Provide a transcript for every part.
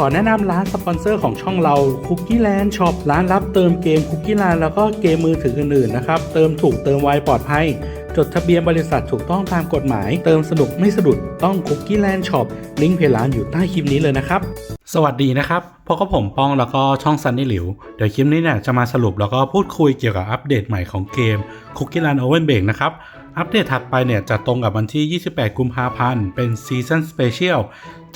ขอแนะนำร้านสปอนเซอร์ของช่องเรา Cookie Land Shop ร้านรับเติมเกม Cookie Land แล้วก็เกมมือถืออื่นๆนะครับ เติมถูกเติมไวปลอดภัย จดทะเบียนบริษัทถูกต้องตามกฎหมาย เติมสนุกไม่สะดุดต้อง Cookie Land Shop ลิงก์เพจร้านอยู่ใต้คลิปนี้เลยนะครับ สวัสดีนะครับพบกับผมป้องแล้วก็ช่องซันนี่หลิว เดี๋ยวคลิปนี้เนี่ยจะมาสรุปแล้วก็พูดคุยเกี่ยวกับอัปเดตใหม่ของเกม Cookie Land Oven Break นะครับ อัปเดตถัดไปเนี่ยจะตรงกับวันที่ 28 กุมภาพันธ์ เป็นซีซันสเปเชียล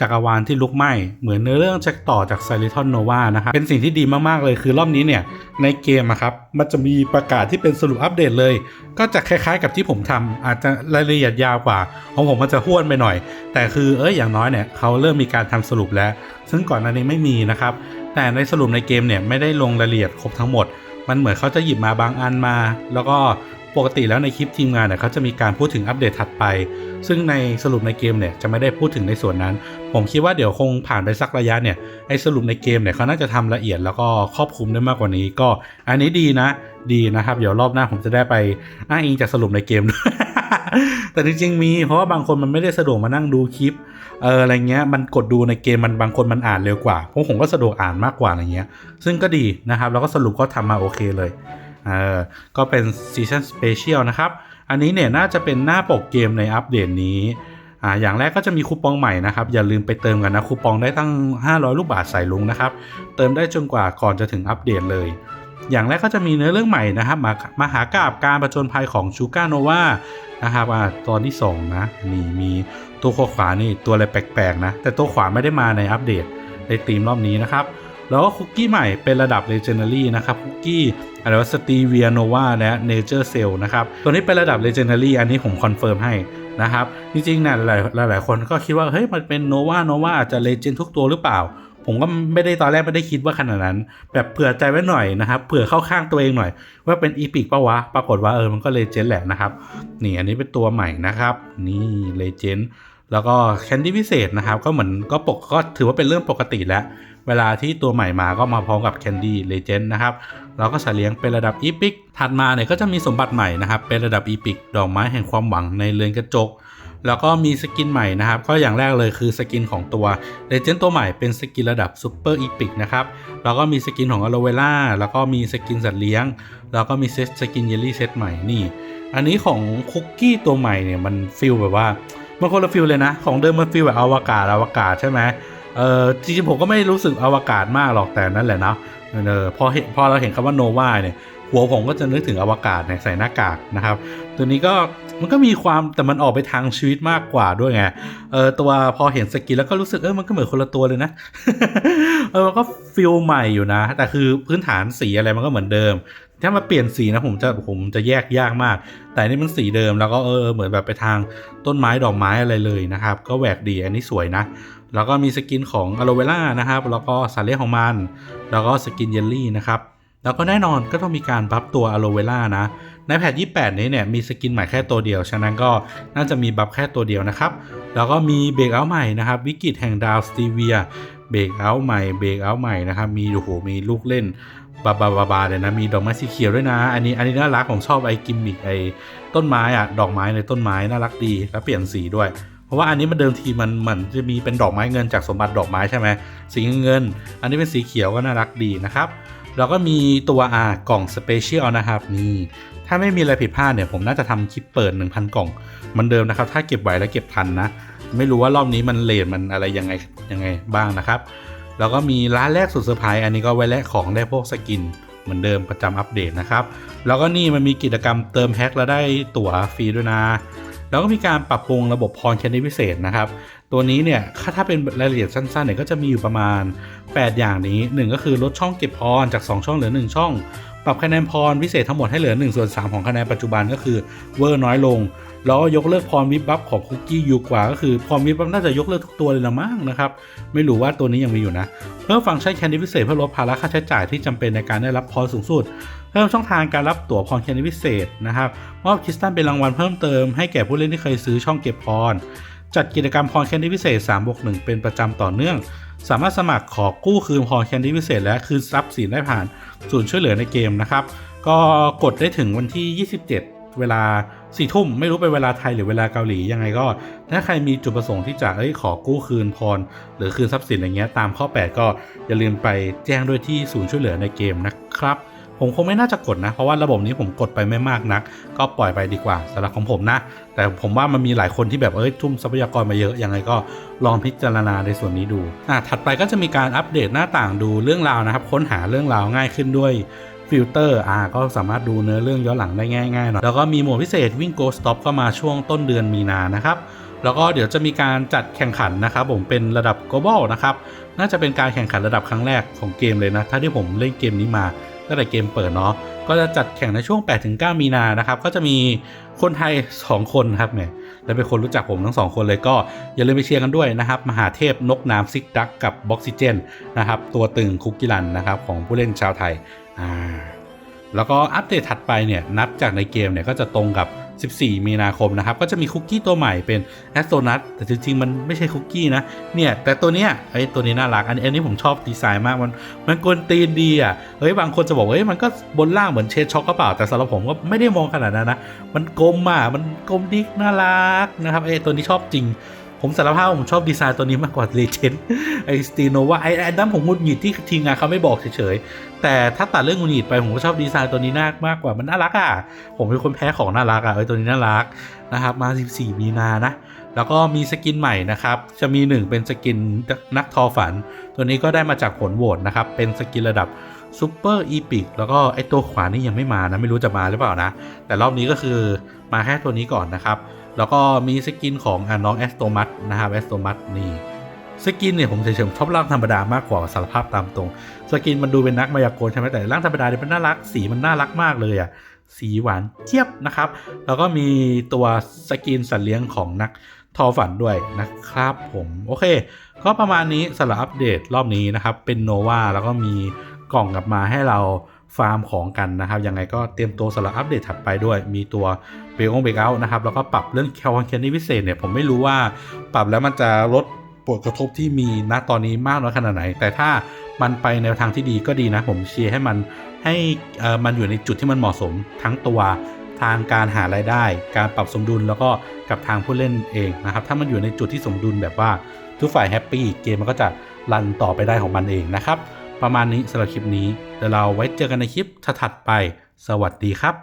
จักรวาลที่ลุกไหม้ เหมือนเนื้อเรื่องจะต่อจาก s i l i t o n Nova นะครับ เป็นสิ่งที่ดีมาก ๆ เลยคือรอบนี้เนี่ย ในเกมอะครับ มันจะมีประกาศที่เป็นสรุปอัปเดตเลย ก็จะคล้าย ๆ กับที่ผมทำอาจจะรายละเอียดยาวกว่า ของผมมันจะห้วนไปหน่อย แต่คือเอ้ยอย่างน้อยเนี่ยเขาเริ่มมีการทำสรุปแล้ว ซึ่งก่อนหน้านี้ไม่มีนะครับ แต่ในสรุปในเกมเนี่ยไม่ได้ลงรายละเอียดครบทั้งหมด มันเหมือนเขาจะหยิบมาบางอันมา แล้วก็ ปกติแล้วในคลิปทีมงานเนี่ยเขาจะมีการพูดถึงอัปเดตถัดไป ซึ่งในสรุปในเกมเนี่ยจะไม่ได้พูดถึงในส่วนนั้น ผมคิดว่าเดี๋ยวคงผ่านไปสักระยะเนี่ยไอ้สรุปในเกมเนี่ยเขาน่าจะทำละเอียดแล้วก็ครอบคลุมได้มากกว่านี้ ก็อันนี้ดีนะ ดีนะครับ เดี๋ยวรอบหน้าผมจะได้ไปอ้างอิงจากสรุปในเกมด้วยแต่จริงๆมีเพราะว่าบางคนมันไม่ได้สะดวกมานั่งดูคลิปเอออะไรเงี้ยมันกดดูในเกมมันบางคนมันอ่านเร็วกว่าพราะผมก็สะดวกอ่านมากกว่าอะไรเงี้ย ซึ่งก็ดีนะครับ แล้วก็สรุปก็ทำมาโอเคเลย เออก็เป็นซีซันสเปเชียลนะครับ อันนี้เนี่ยน่าจะเป็นหน้าปกเกมในอัปเดตนี้อ่าอย่างแรกก็จะมีคูปองใหม่นะครับ อย่าลืมไปเติมกันนะคูปองได้ตั้ง 500 ลูกบาทใส่ลุงนะครับ เติมได้จนกว่าก่อนจะถึงอัปเดตเลย อย่างแรกก็จะมีเนื้อเรื่องใหม่นะครับมามาหากาบการประจนภัยของชูการโนวานะครับอ่าตอนที่ 2 นะนี่มีตัวขวานี่ตัวอะไรแปลกๆนะแต่ตัวขวาไม่ได้มาในอัปเดตในธีมรอบนี้นะครับ แล้วก็คุกกี้ใหม่เป็นระดับ Legendary นะครับคุกกี้อะไรว่าสตีเวียโนวาและเนเจอร์เซลนะครับตัวนี้เป็นระดับ Legendary อันนี้ผมคอนเฟิร์มให้นะครับ จริงๆนะหลายหลายคนก็คิดว่า เฮ้ย มันเป็นโนวาโนวาอาจจะเลเจนทุกตัวหรือเปล่า ผมก็ไม่ได้ตอนแรกไม่ได้คิดว่าขนาดนั้น แบบเผื่อใจไว้หน่อยนะครับ เผื่อเข้าข้างตัวเองหน่อย ว่าเป็นอีพิกปะวะ ปรากฏว่าเออมันก็เลเจนแหละนะครับ นี่อันนี้เป็นตัวใหม่นะครับ นี่เลเจนแล้วก็แคนดี้พิเศษนะครับ ก็เหมือนก็ปกก็ถือว่าเป็นเรื่องปกติแล้ว เวลาที่ตัวใหม่มาก็มาพร้อมกับ Candy Legend นะครับเราก็สัตว์เลี้ยงเป็นระดับ Epic ถัดมาเนี่ยก็จะมีสมบัติใหม่นะครับ เป็นระดับ Epic ดอกไม้แห่งความหวังในเรือนกระจก แล้วก็มีสกินใหม่นะครับ ก็อย่างแรกเลยคือสกินของตัว Legend ตัวใหม่เป็นสกินระดับ Super Epic นะครับแล้วก็มีสกินของ Aloe Vera แล้วก็มีสกินสัตว์เลี้ยง แล้วก็มีเซตสกินเยลลี่เซตใหม่นี่ อันนี้ของคุกกี้ตัวใหม่เนี่ยมันฟิลแบบว่ามันคนละฟิลเลยนะ ของเดิมมันฟิลแบบอวกาศอวกาศใช่ไหม เออจริงๆผมก็ไม่รู้สึกอวกาศมากหรอกแต่นั่นแหละนะเออพอเห็นพอเราเห็นคำว่าโนวาเนี่ยหัวผมก็จะนึกถึงอวกาศเนี่ยใส่หน้ากากนะครับ ตัวนี้ก็มันก็มีความแต่มันออกไปทางชีวิตมากกว่าด้วยไงเออตัวพอเห็นสกินแล้วก็รู้สึกเออมันก็เหมือนคนละตัวเลยนะเออมันก็ฟิลใหม่อยู่นะ แต่คือพื้นฐานสีอะไรมันก็เหมือนเดิม ถ้ามาเปลี่ยนสีนะผมจะผมจะแยกยากมาก แต่นี่มันสีเดิมแล้วก็เออเหมือนแบบไปทางต้นไม้ดอกไม้อะไรเลยนะครับ ก็แหวกดีอันนี้สวยนะแล้วก็มีสกินของอโลเวล่านะครับ แล้วก็สาเลียของมัน แล้วก็สกินเยลลี่นะครับ แล้วก็แน่นอนก็ต้องมีการบัฟตัวอโลเวล่านะ ในแพท28 นี้เนี่ยมีสกินใหม่แค่ตัวเดียว ฉะนั้นก็น่าจะมีบัฟแค่ตัวเดียวนะครับ แล้วก็มีเบรกเอาใหม่นะครับ วิกฤตแห่งดาวสตีเวีย เบรกเอาใหม่ เบรกเอาใหม่นะครับ มีโอ้โห มีลูกเล่นบาบาบาบาเลยนะ มีดอกไม้สีเขียวด้วยนะ อันนี้อันนี้น่ารักผมชอบไอ้กิมมิกไอ้ต้นไม้อะดอกไม้ในต้นไม้น่ารักดี แล้วเปลี่ยนสีด้วย เพราะว่าอันนี้มันเดิมทีมันเหมือนจะมีเป็นดอกไม้เงินจากสมบัติดอกไม้ใช่ไหมสีเงิน อันนี้เป็นสีเขียวก็น่ารักดีนะครับแล้วก็มีตัวอากล่องสเปเชียลนะครับนี่ถ้าไม่มีอะไรผิดพลาดเนี่ยผมน่าจะทำคลิปเปิด 1,000 กล่องเหมันเดิมนะครับ ถ้าเก็บไว้แล้วเก็บทันนะ ไม่รู้ว่ารอบนี้มันเลทมันอะไรยังไงยังไงบ้างนะครับ แล้วก็มีร้านแรกสุดเซอร์ไพรส์อันนี้ก็ไว้แลกของได้พวกสกินเหมือนเดิมประจำอัปเดตนะครับ แล้วก็นี่มันมีกิจกรรมเติมแพ็คแล้วได้ตั๋วฟรีด้วยนะ แล้วก็มีการปรับปรุงระบบพรแคนดี้พิเศษนะครับ ตัวนี้เนี่ยถ้าเป็นรายละเอียดสั้นๆเนี่ยก็จะมีอยู่ประมาณ 8 อย่างนี้ 1 ก็คือลดช่องเก็บพรจาก 2 ช่องเหลือ 1 ช่อง ปรับคะแนนพรพิเศษทั้งหมดให้เหลือ1ส่วน3ของคะแนนปัจจุบันก็คือเวอร์น้อยลง แล้วยกเลิกพรวิบบัฟของคุกกี้ยูกว่า ก็คือพรวิบบัฟน่าจะยกเลิกทุกตัวเลยละมั้งนะครับไม่รู้ว่าตัวนี้ยังมีอยู่นะเพิ่มฟังก์ชันแคนดี้พิเศษเพื่อลดภาระค่าใช้จ่ายที่จำเป็นในการได้รับพรสูงสุด พิ่มช่องทางการรับตั๋วพรแคนดี้พิเศษนะครับมอบคริสตัลเป็นรางวัลเพิ่มเติมให้แก่ผู้เล่นที่เคยซื้อช่องเก็บพร จัดกิจกรรมพรแคนดี้พิเศษ3บวก1เป็นประจำต่อเนื่อง สามารถสมัครขอกู้คืนพรแคนดี้พิเศษ และคืนทรัพย์สินได้ผ่านศูนย์ช่วยเหลือในเกมนะครับ ก็กดได้ถึงวันที่ 27 เวลาสี่ทุ่มไม่รู้เป็นเวลาไทยหรือเวลาเกาหลียังไงก็ ถ้าใครมีจุดประสงค์ที่จะเอ้ยขอกู้คืนพร หรือคืนทรัพย์สินอะไรเงี้ยตามข้อ 8 ก็อย่าลืมไปแจ้งด้วยที่ศูนย์ช่วยเหลือในเกมนะครับ ผมคงไม่น่าจะกดนะ เพราะว่าระบบนี้ผมกดไปไม่มากนัก ก็ปล่อยไปดีกว่าสำหรับของผมนะ แต่ผมว่ามันมีหลายคนที่แบบเอ้ยทุ่มทรัพยากรมาเยอะยังไงก็ลองพิจารณาในส่วนนี้ดูอะถัดไปก็จะมีการอัปเดตหน้าต่างดูเรื่องราวนะครับ ค้นหาเรื่องราวง่ายขึ้นด้วยฟิลเตอร์อ่าก็สามารถดูเนื้อเรื่องย้อนหลังได้ง่ายๆหน่อยแล้วก็มีโหมดพิเศษวิ่ง Go Stop เข้ามาช่วงต้นเดือนมีนานะครับแล้วก็เดี๋ยวจะมีการจัดแข่งขันนะครับผมเป็นระดับ global นะครับน่าจะเป็นการแข่งขันระดับครั้งแรกของเกมเลยนะ ถ้าที่ผมเล่นเกมนี้มา ตั้งแต่เกมเปิดเนาะก็จะจัดแข่งในช่วง 8-9 มีนานะครับ ก็จะมีคนไทย 2 คนครับเนี่ยและเป็นคนรู้จักผมทั้ง2คนเลยก็อย่าลืมไปเชียร์กันด้วยนะครับ มหาเทพนกน้ำซิกดักกับบ็อกซิเจนนะครับ ตัวตึงคุกกิลันนะครับของผู้เล่นชาวไทยอ่าแล้วก็อัปเดตถัดไปเนี่ยนับจากในเกมเนี่ยก็จะตรงกับ 14 มีนาคมนะครับ ก็จะมีคุกกี้ตัวใหม่เป็นแอสโซนัทแต่จริงๆ มันไม่ใช่คุกกี้นะ เนี่ย แต่ตัวเนี้ยไอ้ตัวนี้น่ารัก อันอันนี้ผมชอบดีไซน์มากมันมันกวนตีนดีอะเฮ้ยบางคนจะบอกว่าเฮ้ยมันก็บนล่างเหมือนเชดช็อกก็เปล่าแต่สำหรับผมก็ไม่ได้มองขนาดนั้นนะ มันกลมอะมันกลมดิกน่ารักนะครับไอ้ตัวนี้ชอบจริง ผมสารภาพผมชอบดีไซน์ตัวนี้มากกว่าเลเจนไอสตีโนว่าไอไอ้นั้นผมหงุดหงิดที่ทีมงานเขาไม่บอกเฉยๆ แต่ถ้าตัดเรื่องหงุดหงิดไปผมก็ชอบดีไซน์ตัวนี้มากมากกว่ามันน่ารักอะ ผมเป็นคนแพ้ของน่ารักอะเอ้ยตัวนี้น่ารักนะครับมา 14 มีนานะ แล้วก็มีสกินใหม่นะครับ จะมีหนึ่งเป็นสกินนักทอฝัน ตัวนี้ก็ได้มาจากผลโหวตนะครับ เป็นสกินระดับซูเปอร์อีพิกแล้วก็ไอตัวขวานี่ยังไม่มานะไม่รู้จะมาหรือเปล่านะ แต่รอบนี้ก็คือ มาแค่ตัวนี้ก่อนนะครับ แล้วก็มีสกินของอน้องแอสโตมัสนะครับแอสโตมัสนี่สกินเนี่ยผมเฉยๆชอบร่างธรรมดามากกว่าสารภาพตามตรง สกินมันดูเป็นนักมายากลใช่ไหมแต่ร่างธรรมดาเนี่ยมันน่ารักสีมันน่ารักมากเลยอะสีหวานเจี๊ยบนะครับ แล้วก็มีตัวสกินสัตว์เลี้ยงของนักทอฝันด้วยนะครับผมโอเค ก็ประมาณนี้สำหรับอัปเดตรอบนี้นะครับ เป็นโนวาแล้วก็มีกล่องกลับมาให้เรา ฟาร์มของกันนะครับยังไงก็เตรียมตัวสำหรับอัปเดตถัดไปด้วย มีตัวเบลงเบลเอานะครับแล้วก็ปรับเรื่องแคลวันเคนนี่พิเศษเนี่ยผมไม่รู้ว่าปรับแล้วมันจะลดผลกระทบที่มีณตอนนี้มากน้อยขนาดไหน แต่ถ้ามันไปในทางที่ดีก็ดีนะ ผมเชียร์ให้มันให้มันอยู่ในจุดที่มันเหมาะสมทั้งตัวทางการหารายได้ การปรับสมดุลแล้วก็กับทางผู้เล่นเองนะครับ ถ้ามันอยู่ในจุดที่สมดุลแบบว่าทุกฝ่ายแฮปปี้เกมมันก็จะรันต่อไปได้ของมันเองนะครับ ประมาณนี้สำหรับคลิปนี้เดี๋ยวเราไว้เจอกันในคลิปถัดไป สวัสดีครับ